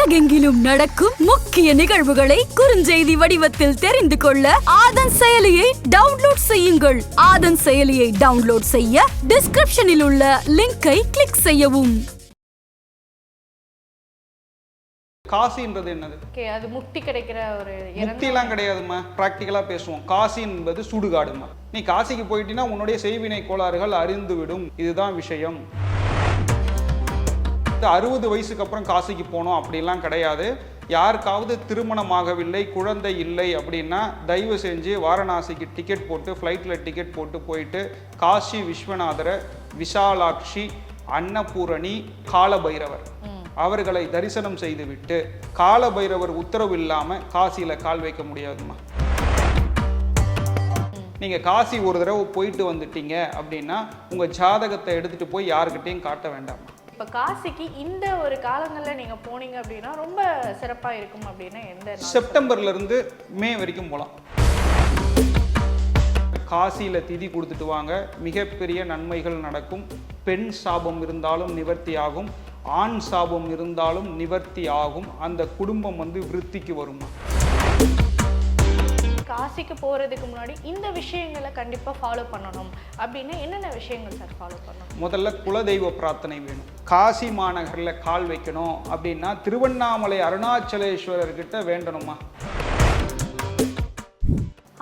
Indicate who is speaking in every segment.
Speaker 1: உலகெங்கிலும் நடக்கும் முக்கிய நிகழ்வுகளை குறுஞ்செய்தி வடிவத்தில் தெரிந்து கொள்ள ஆதன் செயலியை டவுன்லோட் செய்யுங்கள். ஆதன் செயலியை டவுன்லோட் செய்ய டிஸ்கிரிப்ஷனில் உள்ள லிங்கை கிளிக் செய்யவும்.
Speaker 2: காசின்றது என்னது?
Speaker 3: ஓகே அது முக்தி கிடைக்கிற ஒரு
Speaker 2: முக்திலாம் கிடையாதும்மா. ப்ராக்டிக்கலாக பேசுவோம். காசி என்பது சுடுகாடுமா நீ காசிக்கு போயிட்டீங்கன்னா உன்னுடைய செய்வினை கோளாறுகள் அறிந்து விடும் இதுதான் விஷயம். அறுபது வயசுக்கு அப்புறம் காசிக்கு போனோம். அப்படிலாம் கிடையாது. யாருக்காவது திருமணமாகவில்லை குழந்தை இல்லை அப்படின்னா தயவு செஞ்சு வாரணாசிக்கு டிக்கெட் போட்டு ஃப்ளைட்டில் டிக்கெட் போட்டு போயிட்டு காசி விஸ்வநாதரை விஷாலாட்சி அன்னபூரணி காலபைரவர். அவர்களை தரிசனம் செய்துவிட்டு காலபைரவர் உத்தரவு இல்லாமல் காசியில் கால் வைக்க முடியாதுமா நீங்கள் காசி ஒரு தடவை போயிட்டு வந்துட்டீங்க அப்படின்னா உங்கள் ஜாதகத்தை எடுத்துகிட்டு போய் யாருக்கிட்டையும் காட்ட வேண்டாம்
Speaker 3: இப்போ காசிக்கு இந்த ஒரு காலங்களில் நீங்க போனீங்க அப்படின்னா ரொம்ப சிறப்பா இருக்கும் அப்படின்னா எந்த நாள்?
Speaker 2: செப்டம்பர்ல இருந்து மே வரைக்கும் போகலாம் காசியில் திதி கொடுத்துட்டு வாங்க. மிகப்பெரிய நன்மைகள் நடக்கும். பெண் சாபம் இருந்தாலும் நிவர்த்தி ஆகும். ஆண் சாபம் இருந்தாலும் நிவர்த்தி ஆகும். அந்த குடும்பம் வந்து விருத்திக்கு வருமா?
Speaker 3: காசிக்கு போறதுக்கு முன்னாடி இந்த விஷயங்களை கண்டிப்பா ஃபாலோ பண்ணணும் அப்படின்னா என்னென்ன விஷயங்கள் சார் ஃபாலோ பண்ணணும்?
Speaker 2: முதல்ல குலதெய்வ பிரார்த்தனை வேணும். காசி மாநகரில் கால் வைக்கணும் அப்படின்னா திருவண்ணாமலை அருணாச்சலேஸ்வரர்கிட்ட வேண்டணுமா?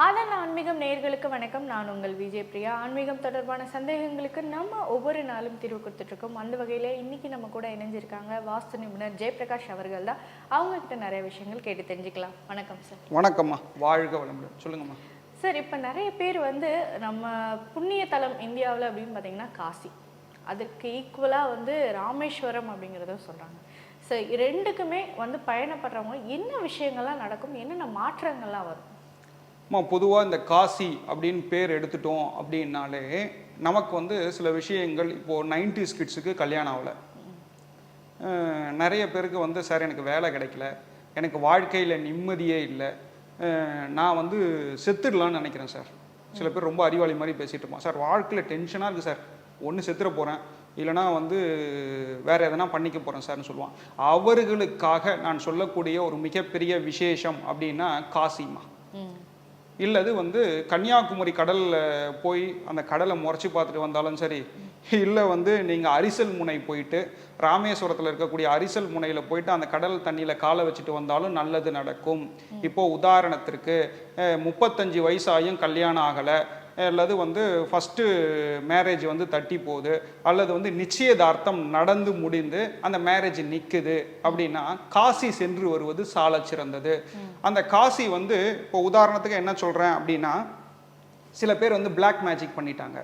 Speaker 3: ஆதன் ஆன்மீகம் நேயர்களுக்கு வணக்கம். நான் உங்கள் விஜய் பிரியா. ஆன்மீகம் தொடர்பான சந்தேகங்களுக்கு நம்ம ஒவ்வொரு நாளும் தீர்வு கொடுத்துட்டு இருக்கோம் அந்த வகையில இன்னைக்கு நம்ம கூட இணைஞ்சிருக்காங்க வாஸ்து நிபுணர் ஜெயபிரகாஷ் அவர்கள் தான். அவங்க கிட்ட நிறைய விஷயங்கள் கேட்டு தெரிஞ்சுக்கலாம். வணக்கம் சார்.
Speaker 2: வணக்கம்மா. வாழ்க வளமுடன். சொல்லுங்கம்மா.
Speaker 3: சார் இப்போ நிறைய பேர் வந்து நம்ம புண்ணிய தலம் இந்தியாவில் அப்படின்னு பார்த்தீங்கன்னா காசி. அதுக்கு ஈக்குவலாக வந்து ராமேஸ்வரம் அப்படிங்கிறத சொல்கிறாங்க ஸோ ரெண்டுக்குமே வந்து பயணப்படுறவங்க என்ன விஷயங்கள்லாம் நடக்கும் என்னென்ன மாற்றங்கள்லாம் வரும்?
Speaker 2: அம்மா பொதுவாக இந்த காசி அப்படின்னு பேர் எடுத்துட்டோம் அப்படின்னாலே நமக்கு வந்து சில விஷயங்கள் இப்போது நைன்டிஸ் கிட்ஸுக்கு கல்யாணம் ஆகலை. நிறைய பேருக்கு வந்து சார் எனக்கு வேலை கிடைக்கல. எனக்கு வாழ்க்கையில் நிம்மதியே இல்லை. நான் வந்து செத்துடலான்னு நினைக்கிறேன் சார். சில பேர் ரொம்ப அறிவாளி மாதிரி பேசிகிட்டு இருப்பான் சார் வாழ்க்கையில் டென்ஷனாக இருக்குது சார். ஒன்று செத்துற போகிறேன் இல்லைனா வந்து வேற எதனா பண்ணிக்க போகிறேன் சார்னு சொல்லுவான். அவர்களுக்காக நான் சொல்லக்கூடிய ஒரு மிகப்பெரிய விசேஷம் அப்படின்னா காசிமா. இல்லது வந்து கன்னியாகுமரி கடலில் போய் அந்த கடலை முறைச்சி பார்த்துட்டு வந்தாலும் சரி. இல்லை வந்து நீங்கள் அரிசல் முனை போயிட்டு ராமேஸ்வரத்தில் இருக்கக்கூடிய அரிசல் முனையில் போயிட்டு அந்த கடல் தண்ணியில் காலை வச்சுட்டு வந்தாலும் நல்லது நடக்கும். இப்போ உதாரணத்திற்கு முப்பத்தஞ்சு வயசாயும் கல்யாணம் ஆகலை. அல்லது வந்து ஃபஸ்ட்டு மேரேஜ் வந்து தட்டி போகுது அல்லது வந்து நிச்சயதார்த்தம் நடந்து முடிந்து அந்த மேரேஜ் நிற்குது அப்படின்னா காசி சென்று வருவது சாலச் சிறந்தது. அந்த காசி வந்து இப்போ உதாரணத்துக்கு என்ன சொல்கிறேன் அப்படின்னா சில பேர் வந்து பிளாக் மேஜிக் பண்ணிட்டாங்க.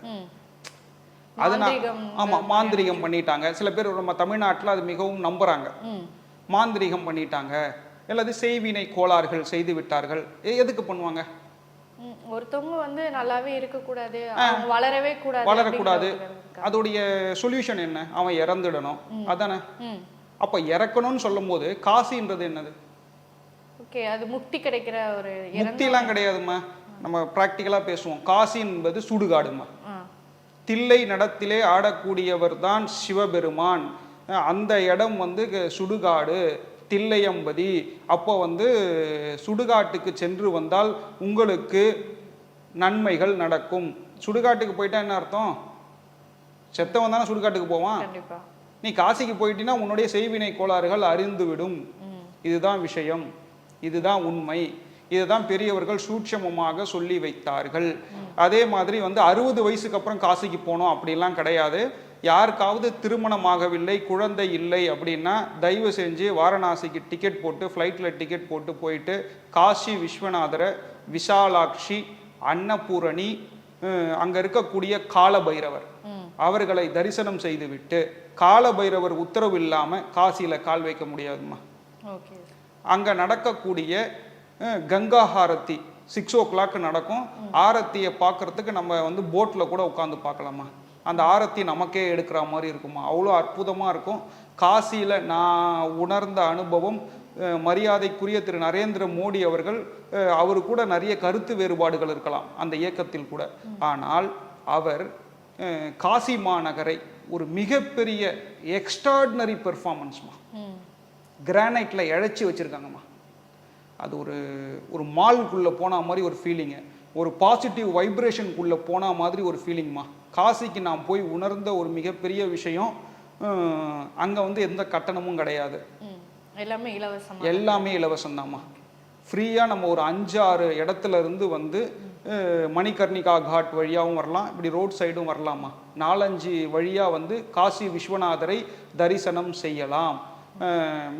Speaker 2: அதனால் ஆமாம் மாந்திரிகம் பண்ணிட்டாங்க. சில பேர் நம்ம தமிழ்நாட்டில் அது மிகவும் நம்புகிறாங்க மாந்திரிகம் பண்ணிட்டாங்க. அல்லது செய்வினை கோளாறுகள் செய்து விட்டார்கள். எதுக்கு பண்ணுவாங்க?
Speaker 3: ஒருத்தவங்க வந்து நல்லாவே இருக்கக்கூடாது அவங்க வளரவே கூடாது
Speaker 2: வளரக்கூடாது. அதோடைய சொல்யூஷன் என்ன? அவன் இறந்துடணும். அதானே? அப்ப இறக்கணும்னு சொல்லும் போது காசின்றது என்னது?
Speaker 3: ஓகே அது முக்தி கிடைக்கிற ஒரு
Speaker 2: முக்திலாம் கிடையாதும்மா. நம்ம ப்ராக்டிக்கலா பேசுவோம். காசி என்பது சுடுகாடுமா தில்லை நடத்திலே ஆடக்கூடியவர் தான் சிவபெருமான். அந்த இடம் வந்து சுடுகாடு தில்லையம்பதி. அப்போ வந்து சுடுகாட்டுக்கு சென்று வந்தால் உங்களுக்கு நன்மைகள் நடக்கும். சுடுகாட்டுக்கு போயிட்டா என்ன அர்த்தம்? செத்தவன் தானே சுடுகாட்டுக்கு போவான்? நீ காசிக்கு போயிட்டீன்னா உன்னுடைய செய்வினை கோளாறுகள் அறிந்து விடும்
Speaker 3: ம்.
Speaker 2: இதுதான் விஷயம். இதுதான் உண்மை. இதுதான் பெரியவர்கள் சூட்சமமாக சொல்லி வைத்தார்கள். அதே மாதிரி வந்து அறுபது வயசுக்கு அப்புறம் காசிக்கு போனோம் அப்படிலாம் கிடையாது. யாருக்காவது திருமணமாகவில்லை குழந்தை இல்லை அப்படின்னா தயவு செஞ்சு வாரணாசிக்கு டிக்கெட் போட்டு ஃப்ளைட்டில் டிக்கெட் போட்டு போயிட்டு காசி விஸ்வநாதரை விஷாலாட்சி அன்னபூரணி அங்க இருக்கக்கூடிய காலபைரவர். அவர்களை தரிசனம் செய்துவிட்டு காலபைரவர் உத்தரவு இல்லாம காசியில கால் வைக்க முடியாதும்மா.
Speaker 3: ஓகே.
Speaker 2: அங்க நடக்கக்கூடிய Ganga Aarti six o'clock நடக்கும் ஆரத்தியை பார்க்கறதுக்கு நம்ம வந்து போட்டில் கூட உட்காந்து பார்க்கலாமா அந்த ஆரத்தி நமக்கே எடுக்கிற மாதிரி இருக்குமா? அவ்வளோ அற்புதமாக இருக்கும். காசியில் நான் உணர்ந்த அனுபவம் மரியாதைக்குரிய திரு நரேந்திர மோடி அவர்கள் அவரு கூட நிறைய கருத்து வேறுபாடுகள் இருக்கலாம் அந்த இயக்கத்தில் கூட. ஆனால் அவர் காசி மாநகரை ஒரு மிகப்பெரிய எக்ஸ்ட்ராடினரி பெர்ஃபார்மன்ஸ்மா கிரானைட்டில் இழைச்சி வச்சுருக்காங்கம்மா. அது ஒரு ஒரு மால்குள்ளே போன மாதிரி ஒரு ஃபீலிங்கு ஒரு பாசிட்டிவ் வைப்ரேஷனுக்குள்ளே போன மாதிரி ஒரு ஃபீலிங்மா காசிக்கு நான் போய் உணர்ந்த ஒரு மிகப்பெரிய விஷயம் அங்கே வந்து எந்த கட்டணமும் கிடையாது.
Speaker 3: எல்லாமே இலவசமா
Speaker 2: எல்லாமே இலவசம்தாம்மா. ஃப்ரீயாக நம்ம ஒரு அஞ்சாறு இடத்துல இருந்து வந்து மணிகர்ணிகா காட் வழியாகவும் வரலாம் இப்படி ரோட் சைடும் வரலாமா நாலஞ்சு வழியாக வந்து காசி விஸ்வநாதரை தரிசனம் செய்யலாம்.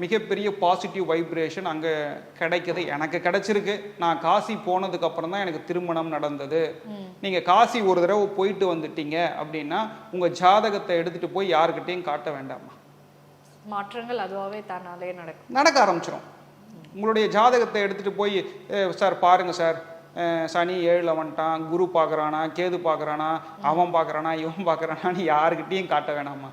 Speaker 2: மிகப்பெரிய பாசிட்டிவ் வைப்ரேஷன் அங்கே கிடைக்குது. எனக்கு கிடைச்சிருக்கு. நான் காசி போனதுக்கு அப்புறம் தான் எனக்கு திருமணம் நடந்தது. நீங்கள் காசி ஒரு தடவை போயிட்டு வந்துட்டீங்க அப்படின்னா உங்கள் ஜாதகத்தை எடுத்துகிட்டு போய் யாருக்கிட்டையும் காட்ட வேண்டாமா
Speaker 3: மாற்றங்கள் அதுவாகவே தானாலே நடக்கும்.
Speaker 2: நடக்க ஆரம்பிச்சிடும் உங்களுடைய ஜாதகத்தை எடுத்துகிட்டு போய் "ஏ, சார் பாருங்கள் சார். சனி ஏழில் வந்துட்டான். குரு பார்க்குறானா கேது பார்க்குறானா அவன் பார்க்குறானா இவன் பார்க்குறானான்னு யாருக்கிட்டேயும் காட்ட வேணாமா?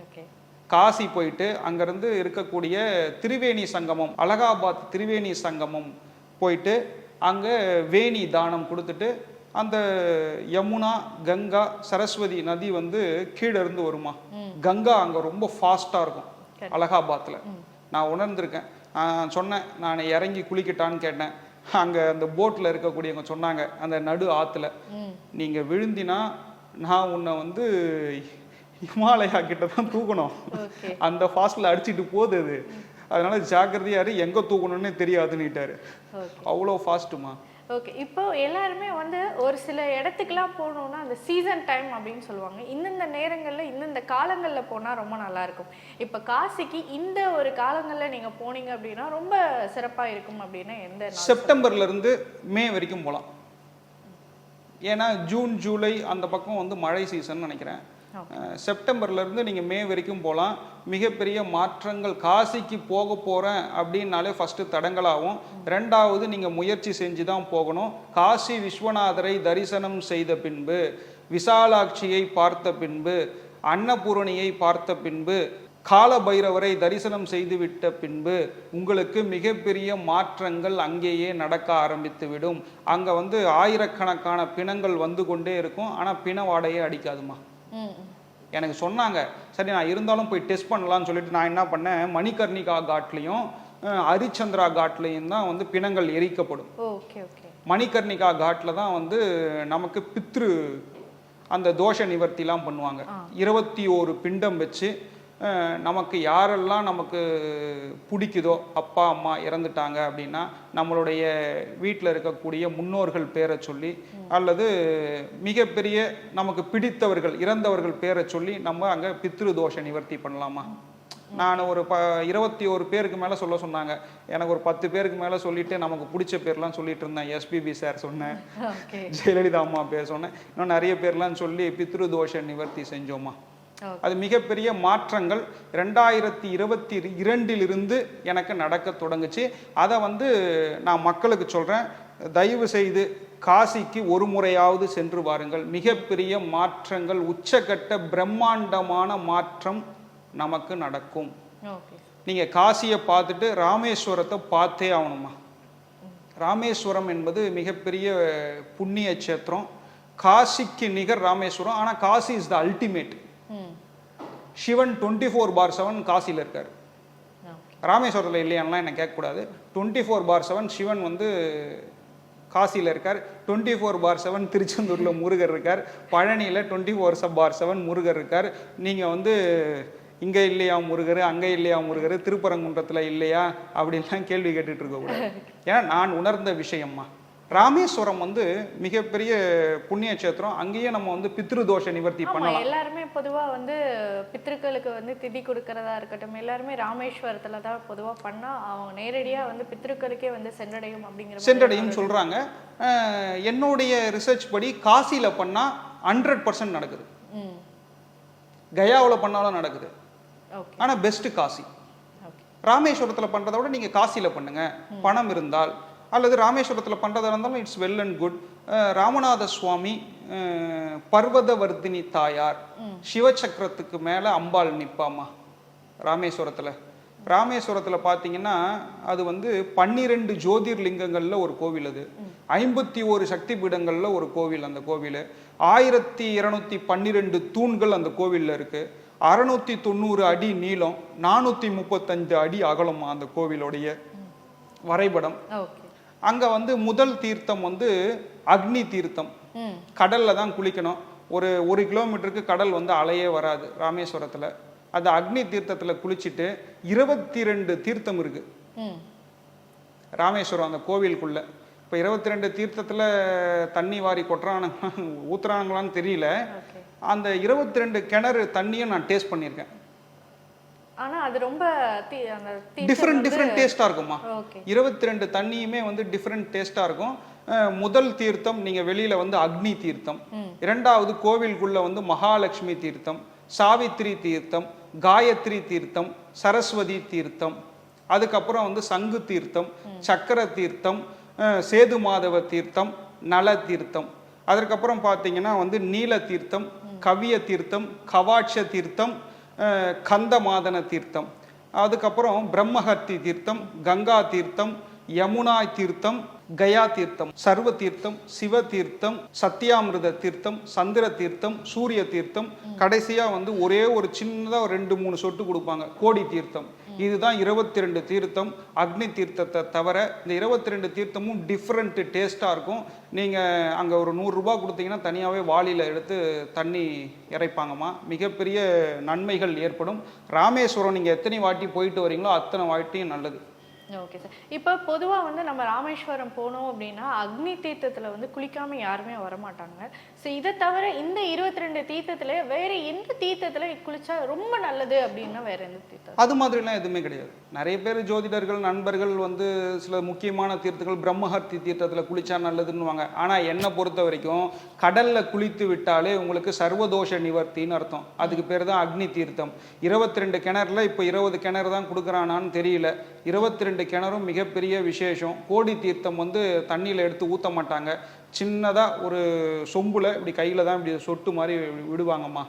Speaker 3: ஓகே.
Speaker 2: காசி போயிட்டு அங்கேருந்து இருக்கக்கூடிய திரிவேணி சங்கமம் அலகாபாத் திரிவேணி சங்கமம் போயிட்டு அங்கே வேணி தானம் கொடுத்துட்டு அந்த யமுனா கங்கா சரஸ்வதி நதி வந்து கீழே இருந்து வருமா? கங்கா அங்கே ரொம்ப ஃபாஸ்ட்டாக இருக்கும். அலகாபாத்தில் நான் உணர்ந்திருக்கேன். நான் சொன்னேன் நான் இறங்கி குளிக்கட்டான்னு கேட்டேன். அங்கே அந்த போட்டில் இருக்கக்கூடியவங்க சொன்னாங்க அந்த நடு ஆற்றுல நீங்கள் விழுந்தினா நான் உன்னை வந்து ஹிமாலயா கிட்ட தான் தூக்கணும். அந்த ஃபாஸ்ட்டில் அடிச்சிட்டு போகுது அது. அதனால ஜாக்கிரதையா இரு எங்கே தூக்கணும்னே தெரியாதுன்னுட்டாரு. அவ்வளோ ஃபாஸ்ட்டுமா
Speaker 3: ஓகே இப்போ எல்லாருமே வந்து ஒரு சில இடத்துக்குலாம் போகணுன்னா அந்த சீசன் டைம் அப்படின்னு சொல்லுவாங்க. இந்தந்த நேரங்களில் இந்தந்த காலங்களில் போனால் ரொம்ப நல்லா இருக்கும். இப்போ காசிக்கு இந்த ஒரு காலங்களில் நீங்கள் போனீங்க அப்படின்னா ரொம்ப சிறப்பாக இருக்கும் அப்படின்னா எந்த
Speaker 2: செப்டம்பர்லேருந்து மே வரைக்கும் போகலாம் ஏன்னா ஜூன் ஜூலை அந்த பக்கம் வந்து மழை சீசன் நினைக்கிறேன். செப்டம்பர்லேருந்து நீங்கள் மே வரைக்கும் போகலாம் மிகப்பெரிய மாற்றங்கள் காசிக்கு போக போகிறேன் அப்படின்னாலே ஃபஸ்ட்டு தடங்களாகும். ரெண்டாவது நீங்கள் முயற்சி செஞ்சு தான் போகணும். காசி விஸ்வநாதரை தரிசனம் செய்த பின்பு விசாலாட்சியை பார்த்த பின்பு அன்னபூரணியை பார்த்த பின்பு கால பைரவரை தரிசனம் செய்துவிட்ட பின்பு உங்களுக்கு மிகப்பெரிய மாற்றங்கள் அங்கேயே நடக்க ஆரம்பித்துவிடும் அங்கே வந்து ஆயிரக்கணக்கான பிணங்கள் வந்து கொண்டே இருக்கும். ஆனால் பிண வாடையே அடிக்காதுமா? எனக்கு சொன்னாங்க சரி நான் இருந்தாலும் போய் டெஸ்ட் பண்ணலாம்னு சொல்லிட்டு நான் என்ன பண்ணேன் மணிகர்ணிகா காட்லேயும் ஹரிச்சந்திரா காட்லேயும் தான் வந்து பிணங்கள் எரிக்கப்படும். மணிகர்ணிகா காட்டில் தான் வந்து நமக்கு பித்ரு அந்த தோஷ நிவர்த்திலாம் பண்ணுவாங்க. இருபத்தி ஓரு பிண்டம் வச்சு நமக்கு யாரெல்லாம் நமக்கு பிடிக்குதோ அப்பா அம்மா இறந்துட்டாங்க அப்படின்னா நம்மளுடைய வீட்டில் இருக்கக்கூடிய முன்னோர்கள் பேரை சொல்லி அல்லது மிகப்பெரிய நமக்கு பிடித்தவர்கள் இறந்தவர்கள் பேரை சொல்லி நம்ம அங்கே பித்ரு தோஷ நிவர்த்தி பண்ணலாமா? நான் ஒரு ப இருபத்தி ஒரு பேருக்கு மேலே சொல்ல சொன்னாங்க. எனக்கு ஒரு பத்து பேருக்கு மேலே சொல்லிட்டு நமக்கு பிடிச்ச பேர்லாம் சொல்லிட்டு இருந்தேன். எஸ்பிபி சார் சொன்னேன். ஜெயலலிதா அம்மா பேர் சொன்னேன். இன்னும் நிறைய பேர்லாம் சொல்லி பித்ரு தோஷ நிவர்த்தி செஞ்சோமா? அது மிகப்பெரிய மாற்றங்கள் ரெண்டாயிரத்தி இருபத்தி இரண்டிலிருந்து எனக்கு நடக்க தொடங்குச்சு. அதை வந்து நான் மக்களுக்கு சொல்கிறேன் தயவு செய்து காசிக்கு ஒரு முறையாவது சென்று வாருங்கள். மிகப்பெரிய மாற்றங்கள் உச்சக்கட்ட பிரம்மாண்டமான மாற்றம் நமக்கு நடக்கும். நீங்கள் காசியை பார்த்துட்டு ராமேஸ்வரத்தை பார்த்தே ஆகணுமா? ராமேஸ்வரம் என்பது மிகப்பெரிய புண்ணிய கஷேத்திரம். காசிக்கு நிகர் ராமேஸ்வரம். ஆனால் Kashi is the ultimate Sivan twenty four bar seven காசியில் இருக்கார். ராமேஸ்வரத்தில் இல்லையான்லாம் என்ன கேட்கக்கூடாது. Twenty four bar seven Sivan வந்து காசியில் இருக்கார். டுவெண்ட்டி ஃபோர் பார் செவன் திருச்செந்தூரில் முருகர் இருக்கார். பழனியில் twenty four bar seven Murugar இருக்கார். நீங்கள் வந்து இங்கே இல்லையா முருகர் அங்கே இல்லையா முருகர் திருப்பரங்குன்றத்தில் இல்லையா அப்படின்லாம் கேள்வி கேட்டுட்டு இருக்கக்கூடாது. ஏன்னா நான் உணர்ந்த விஷயம்மா. ராமேஸ்வரம் வந்து மிகப்பெரிய புண்ணிய கஷேத்திரம். அங்கேயே நம்ம வந்து பித்ரு தோஷ நிவர்த்தி பண்ணலாம்.
Speaker 3: எல்லாருமே பொதுவா வந்து பித்திருக்களுக்கு வந்து திதி கொடுக்கறதா இருக்கட்டும் எல்லாருமே ராமேஸ்வரத்துல தான் பொதுவா பண்ணா அவங்க நேரடியா வந்து பித்திருக்களுக்கே வந்து சென்றடையும் அப்படிங்கிற
Speaker 2: சென்றடையும் சொல்றாங்க. என்னுடைய ரிசர்ச் படி காசியில பண்ணா ஹண்ட்ரட் பர்சன்ட் நடக்குது. கயாவில் பண்ணாலும் நடக்குது.
Speaker 3: ஓகே.
Speaker 2: ஆனா பெஸ்ட் காசி. ராமேஸ்வரத்துல பண்றதை விட நீங்க காசியில பண்ணுங்க. பணம் இருந்தால் அல்லது ராமேஸ்வரத்துல பண்றதா இருந்தாலும் it's well and good Ramanatha Swamy Parvathavardhini தாயார் சிவசக்கரத்துக்கு மேல அம்பாள் நிப்பாமா? ராமேஸ்வரத்துல. ராமேஸ்வரத்துல பாத்தீங்கன்னா அது வந்து பன்னிரெண்டு ஜோதிர்லிங்கங்கள்ல ஒரு கோவில் அது. ஐம்பத்தி ஒரு சக்தி பீடங்கள்ல ஒரு கோவில் அந்த கோவில். ஆயிரத்தி இருநூத்தி பன்னிரெண்டு தூண்கள் அந்த கோவில்ல இருக்கு. அறநூற்றி தொண்ணூறு அடி நீளம் நானூற்றி முப்பத்தஞ்சு அடி அகலமா அந்த கோவிலுடைய வரைபடம்.
Speaker 3: ஓகே.
Speaker 2: அங்கே வந்து முதல் தீர்த்தம் வந்து அக்னி தீர்த்தம். கடல்ல தான் குளிக்கணும். ஒரு ஒரு கிலோமீட்டருக்கு கடல் வந்து அலையே வராது ராமேஸ்வரத்தில். அது அக்னி தீர்த்தத்தில் குளிச்சுட்டு இருபத்தி ரெண்டு தீர்த்தம் இருக்கு.
Speaker 3: ம்.
Speaker 2: ராமேஸ்வரம் அந்த கோவிலுக்குள்ள. இப்போ இருபத்தி ரெண்டு தீர்த்தத்தில் தண்ணி வாரி கொட்டுறானுங்களா ஊத்துறானுங்களான்னு தெரியல. அந்த இருபத்தி ரெண்டு கிணறு தண்ணியும் நான் டேஸ்ட் பண்ணியிருக்கேன்.
Speaker 3: ஆனா அது ரொம்ப
Speaker 2: டிஃப்ரெண்ட் டிஃப்ரெண்ட் டேஸ்ட்டாக இருக்குமா இருபத்தி ரெண்டு தண்ணியுமே வந்து டிஃப்ரெண்ட் டேஸ்ட்டாக இருக்கும். முதல் தீர்த்தம் நீங்கள் வெளியில் வந்து அக்னி தீர்த்தம். இரண்டாவது கோவிலுக்குள்ள வந்து மகாலட்சுமி தீர்த்தம் சாவித்ரி தீர்த்தம் காயத்ரி தீர்த்தம் சரஸ்வதி தீர்த்தம். அதுக்கப்புறம் வந்து சங்கு தீர்த்தம் சக்கர தீர்த்தம் சேது மாதவ தீர்த்தம் நல தீர்த்தம். அதற்கப்புறம் பார்த்தீங்கன்னா வந்து நீல தீர்த்தம் கவிய தீர்த்தம் கவாட்ச தீர்த்தம் கந்தமாதன தீர்த்தம். அதுக்கப்புறம் பிரம்மஹத்தி தீர்த்தம் கங்கா தீர்த்தம் யமுனா தீர்த்தம் கயா தீர்த்தம் சர்வ தீர்த்தம் சிவ தீர்த்தம் சத்தியாமிர்த தீர்த்தம் சந்திர தீர்த்தம் சூரிய தீர்த்தம். கடைசியா வந்து ஒரே ஒரு சின்னதா ஒரு ரெண்டு மூணு சொட்டு கொடுப்பாங்க. கோடி தீர்த்தம். இதுதான் இருபத்தி ரெண்டு தீர்த்தம் அக்னி தீர்த்தத்தை தவிர இந்த இருபத்தி ரெண்டு தீர்த்தமும் டிஃப்ரெண்ட் டேஸ்ட்டாக இருக்கும். நீங்கள் அங்கே ஒரு நூறுரூபா கொடுத்தீங்கன்னா தனியாகவே வாளியில் எடுத்து தண்ணி இறைப்பாங்கம்மா. மிகப்பெரிய நன்மைகள் ஏற்படும். ராமேஸ்வரம் நீங்கள் எத்தனை வாட்டி போயிட்டு வரீங்களோ அத்தனை வாட்டியும் நல்லது.
Speaker 3: ஓகே சார் இப்போ பொதுவாக வந்து நம்ம ராமேஸ்வரம் போனோம் அப்படின்னா அக்னி தீர்த்தத்தில் வந்து குளிக்காமல் யாருமே வரமாட்டாங்க. ஸோ இதை தவிர இந்த இருபத்தி ரெண்டு தீர்த்தத்தில் வேற எந்த தீர்த்தத்தில் குளிச்சா ரொம்ப நல்லது அப்படின்னா வேற எந்த தீர்த்தம்
Speaker 2: அது மாதிரிலாம் எதுவுமே கிடையாது. நிறைய பேர் ஜோதிடர்கள் நண்பர்கள் வந்து சில முக்கியமான தீர்த்தங்கள் பிரம்மஹர்த்தி தீர்த்தத்தில் குளித்தா நல்லதுன்னுவாங்க. ஆனால் என்னை பொறுத்த வரைக்கும் கடலில் குளித்து விட்டாலே உங்களுக்கு சர்வதோஷ நிவர்த்தின்னு அர்த்தம். அதுக்கு பேர் தான் அக்னி தீர்த்தம். இருபத்தி ரெண்டு கிணறுல இப்போ இருபது கிணறு தான் கொடுக்குறானான்னு தெரியல. இருபத்தி ரெண்டு கிணறும் மிகப்பெரிய விசேஷம். கோடி தீர்த்தம் வந்து தண்ணியில் எடுத்து ஊற்ற மாட்டாங்க. சின்னதாக ஒரு சொம்புல இப்படி கையில் தான் இப்படி சொட்டு மாதிரி விடுவாங்கம்மா.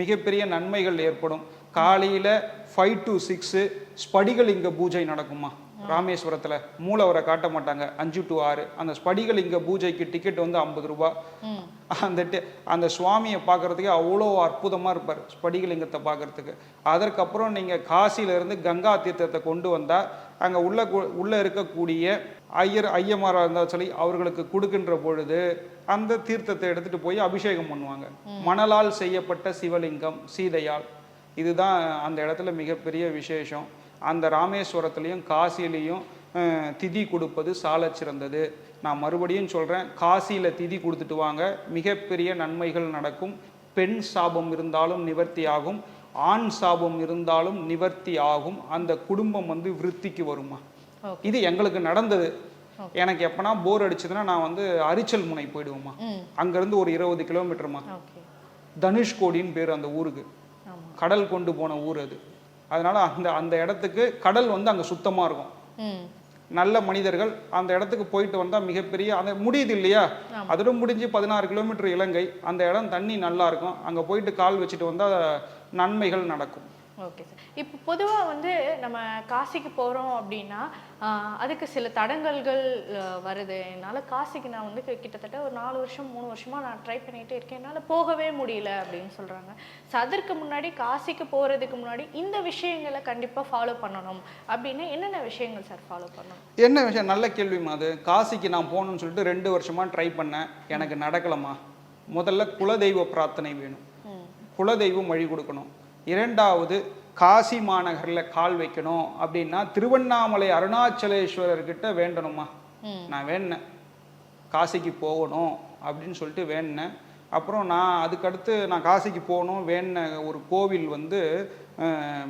Speaker 2: மிகப்பெரிய நன்மைகள் ஏற்படும். காலையில் ஃபைவ் டு சிக்ஸு ஸ்படிகலிங்க பூஜை நடக்குமா ராமேஸ்வரத்தில் மூலவரை காட்ட மாட்டாங்க. அஞ்சு டு ஆறு. அந்த ஸ்படிகலிங்க பூஜைக்கு டிக்கெட் வந்து ஐம்பது ரூபா. அந்த அந்த சுவாமியை பார்க்கறதுக்கு அவ்வளோ அற்புதமாக இருப்பார் ஸ்படிகலிங்கத்தை பார்க்கறதுக்கு. அதற்கப்புறம் நீங்கள் காசியிலேருந்து கங்கா தீர்த்தத்தை கொண்டு வந்தால் அங்கே உள்ள உள்ள இருக்கக்கூடிய ஐயர் ஐயமாராக இருந்தாலும் சரி அவர்களுக்கு கொடுக்கின்ற பொழுது அந்த தீர்த்தத்தை எடுத்துட்டு போய் அபிஷேகம் பண்ணுவாங்க. மணலால் செய்யப்பட்ட சிவலிங்கம் சீதையால். இதுதான் அந்த இடத்துல மிகப்பெரிய விசேஷம். அந்த ராமேஸ்வரத்துலேயும் காசிலையும் திதி கொடுப்பது சாலச் சிறந்தது. நான் மறுபடியும் சொல்கிறேன் காசியில் திதி கொடுத்துட்டு வாங்க. மிகப்பெரிய நன்மைகள் நடக்கும். பெண் சாபம் இருந்தாலும் நிவர்த்தி ஆகும். ஆண் சாபம் இருந்தாலும் நிவர்த்தி ஆகும். அந்த குடும்பம் வந்து விருத்திக்கு வருமா? இது எங்களுக்கு நடந்தது. எனக்கு எப்பனா போர் அடிச்சதுன்னா நான் வந்து அரிச்சல் முனை போயிடுவோமா? அங்கேருந்து ஒரு இருபது கிலோமீட்டர்மா? தனுஷ்கோடின்னு பேர் அந்த ஊருக்கு. கடல் கொண்டு போன ஊர் அது. அதனால அந்த அந்த இடத்துக்கு கடல் வந்து அங்கே சுத்தமாக இருக்கும். நல்ல மனிதர்கள் அந்த இடத்துக்கு போயிட்டு வந்தால் மிகப்பெரிய அந்த முடியுது இல்லையா? அதோட முடிஞ்சு பதினாறு கிலோமீட்டர் இலங்கை. அந்த இடம் தண்ணி நல்லா இருக்கும். அங்கே போயிட்டு கால் வச்சுட்டு வந்தால் நன்மைகள் நடக்கும்.
Speaker 3: ஓகே சார் இப்போ பொதுவாக வந்து நம்ம காசிக்கு போகிறோம் அப்படின்னா அதுக்கு சில தடங்கல்கள் வருது. என்னால் காசிக்கு நான் வந்து கிட்டத்தட்ட ஒரு நாலு வருஷம் மூணு வருஷமாக நான் ட்ரை பண்ணிகிட்டே இருக்கேன். என்னால் போகவே முடியல அப்படின்னு சொல்கிறாங்க ஸோ அதற்கு முன்னாடி காசிக்கு போகிறதுக்கு முன்னாடி இந்த விஷயங்களை கண்டிப்பாக ஃபாலோ பண்ணணும் அப்படின்னு என்னென்ன விஷயங்கள் சார் ஃபாலோ பண்ணணும்?
Speaker 2: என்ன விஷயம்? நல்ல கேள்விமா அது காசிக்கு நான் போகணும்னு சொல்லிட்டு ரெண்டு வருஷமா ட்ரை பண்ணேன். எனக்கு நடக்கலம்மா முதல்ல குலதெய்வ பிரார்த்தனை வேணும். குலதெய்வம் வழி கொடுக்கணும். இரண்டாவது காசி மாநகரில் கால் வைக்கணும் அப்படின்னா திருவண்ணாமலை அருணாச்சலேஸ்வரர்கிட்ட வேண்டணுமா. நான் வேண்டினேன் காசிக்கு போகணும் அப்படின்னு சொல்லிட்டு வேண்டினேன் அப்புறம் நான் அதுக்கடுத்து நான் காசிக்கு போகணும் வேண்டின ஒரு கோவில் வந்து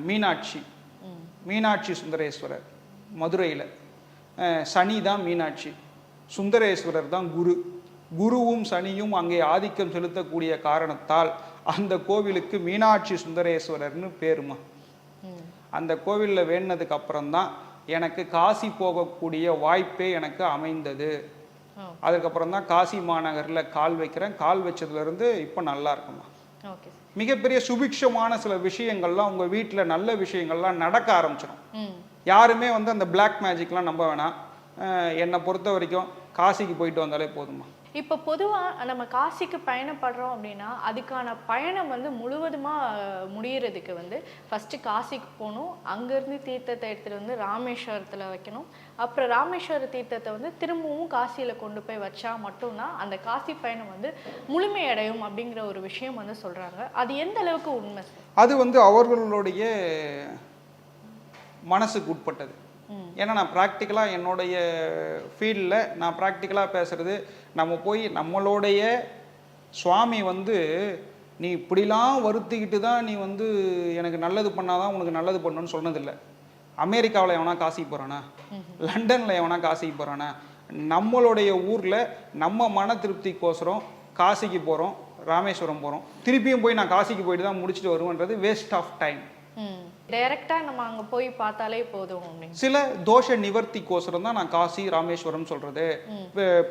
Speaker 2: மீனாட்சி. மீனாட்சி சுந்தரேஸ்வரர் மதுரையில். சனி தான் மீனாட்சி. சுந்தரேஸ்வரர் தான் குரு. குருவும் சனியும் அங்கே ஆதிக்கம் செலுத்தக்கூடிய காரணத்தால் அந்த கோவிலுக்கு மீனாட்சி சுந்தரேஸ்வரர்னு பேருமா. அந்த கோவிலில் வேண்டினதுக்கு அப்புறம்தான் எனக்கு காசி போகக்கூடிய வாய்ப்பே எனக்கு அமைந்தது. அதுக்கப்புறம் தான் காசி மாநகரில் கால் வைக்கிறேன். கால் வச்சதுலேருந்து இப்போ நல்லா இருக்குமா. மிகப்பெரிய சுபிக்ஷமான சில விஷயங்கள்லாம் உங்கள் வீட்டில் நல்ல விஷயங்கள்லாம் நடக்க ஆரம்பிச்சிடும் யாருமே வந்து அந்த பிளாக் மேஜிக்லாம் நம்ப வேணாம். என்னை பொறுத்த வரைக்கும் காசிக்கு போயிட்டு வந்தாலே போதுமா.
Speaker 3: இப்போ பொதுவாக நம்ம காசிக்கு பயணப்படுறோம் அப்படின்னா அதுக்கான பயணம் வந்து முழுவதுமாக முடிகிறதுக்கு வந்து ஃபஸ்ட்டு காசிக்கு போகணும். அங்கேருந்து தீர்த்தத்தை எடுத்துகிட்டு வந்து ராமேஸ்வரத்தில் வைக்கணும். அப்புறம் ராமேஸ்வர தீர்த்தத்தை வந்து திரும்பவும் காசியில் கொண்டு போய் வச்சா மட்டும்தான் அந்த காசி பயணம் வந்து முழுமையடையும் அப்படிங்கிற ஒரு விஷயம் வந்து சொல்கிறாங்க அது எந்த அளவுக்கு உண்மை?
Speaker 2: அது வந்து அவர்களுடைய மனசுக்கு உட்பட்டது. ஏன்னா நான் ப்ராக்டிக்கலாக என்னுடைய ஃபீல்டில் நான் ப்ராக்டிக்கலாக பேசுகிறது நம்ம போய் நம்மளுடைய சுவாமி வந்து நீ இப்படிலாம் வருத்திக்கிட்டு தான் நீ வந்து எனக்கு நல்லது பண்ணாதான் உனக்கு நல்லது பண்ணணும்னு சொன்னதில்லை. அமெரிக்காவில் எவனா காசிக்கு போகிறானா லண்டனில் எவனா காசிக்கு போகிறானா நம்மளுடைய ஊரில் நம்ம மன திருப்திக்கோசரம் காசிக்கு போகிறோம் ராமேஸ்வரம் போகிறோம் திருப்பியும் போய் நான் காசிக்கு போயிட்டு தான் முடிச்சுட்டு வருவேன்றது வேஸ்ட் ஆஃப் டைம்
Speaker 3: டைரெக்டாக நம்ம அங்கே போய் பார்த்தாலே போதும் அப்படின்னு.
Speaker 2: சில தோஷ நிவர்த்திக்கோசரம் தான் நான் காசி ராமேஸ்வரம் சொல்றது.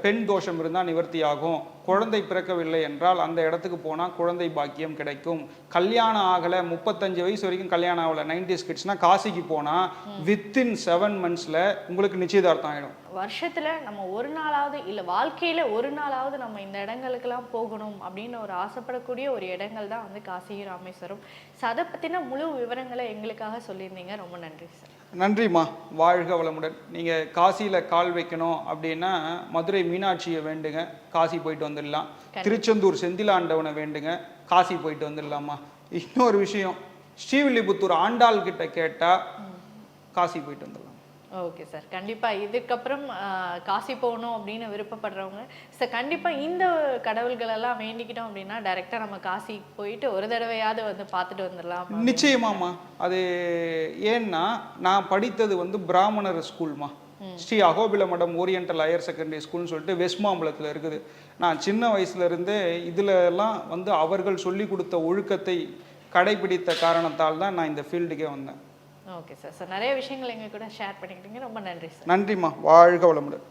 Speaker 2: பெண் தோஷம் இருந்தால் நிவர்த்தி ஆகும் குழந்தை பிறக்கவில்லை என்றால் அந்த இடத்துக்கு போனால் குழந்தை பாக்கியம் கிடைக்கும். கல்யாணம் ஆகலை முப்பத்தஞ்சு வயசு வரைக்கும் கல்யாணம் ஆகலை நைன்டிஸ் கிட்ஸ்னா காசிக்கு போனால் வித்தின் செவன் மந்த்ஸில் உங்களுக்கு நிச்சயதார்த்தம் ஆகிடும்
Speaker 3: வருஷத்துல நம்ம ஒரு நாளாவது இல்ல வாழ்க்கையில ஒரு நாளாவது நம்ம இந்த இடங்களுக்கெல்லாம் போகணும் அப்படின்னு ஒரு ஆசைப்படக்கூடிய ஒரு இடங்கள் தான் வந்து காசி ராமேஸ்வரம். அதை பத்தின முழு விவரங்களை எங்களுக்காக சொல்லியிருந்தீங்க. ரொம்ப நன்றி சார்.
Speaker 2: நன்றிம்மா. வாழ்க வளமுடன். நீங்கள் காசியில் கால் வைக்கணும் அப்படின்னா மதுரை மீனாட்சியை வேண்டுங்க. காசி போயிட்டு வந்துடலாம். திருச்செந்தூர் செந்திலாண்டவனை வேண்டுங்க. காசி போயிட்டு வந்துடலாமா இன்னொரு விஷயம் ஸ்ரீவில்லிபுத்தூர் ஆண்டாள் கிட்ட கேட்டால் காசி போயிட்டு வந்துடலாம்.
Speaker 3: ஓகே சார் கண்டிப்பா இதுக்கப்புறம் காசி போகணும் அப்படின்னு விருப்பப்படுறவங்க சார் கண்டிப்பா இந்த கடவுள்கள் எல்லாம் வேண்டிக்கிட்டோம் அப்படின்னா டைரக்டா நம்ம காசி போயிட்டு ஒரு தடவையாவது வந்து பார்த்துட்டு வந்துடலாம்
Speaker 2: நிச்சயமாம்மா. அது ஏன்னா நான் படித்தது வந்து பிராமணர் ஸ்கூல்மா. ஸ்ரீ அகோபில மடம் ஓரியண்டல் ஹையர் செகண்டரி ஸ்கூல்னு சொல்லிட்டு வெஸ்ட் மாம்பலத்தில் இருக்குது. நான் சின்ன வயசுல இருந்தே இதுல எல்லாம் வந்து அவர்கள் சொல்லி கொடுத்த ஒழுக்கத்தை கடைபிடித்த காரணத்தால் தான் நான் இந்த ஃபீல்டுக்கே வந்தேன்.
Speaker 3: ஓகே சார் சார் நிறைய விஷயங்கள் எங்க கூட ஷேர் பண்ணிக்கிட்டீங்க. ரொம்ப நன்றி சார்
Speaker 2: நன்றிம்மா. வாழ்க வளமுடன்.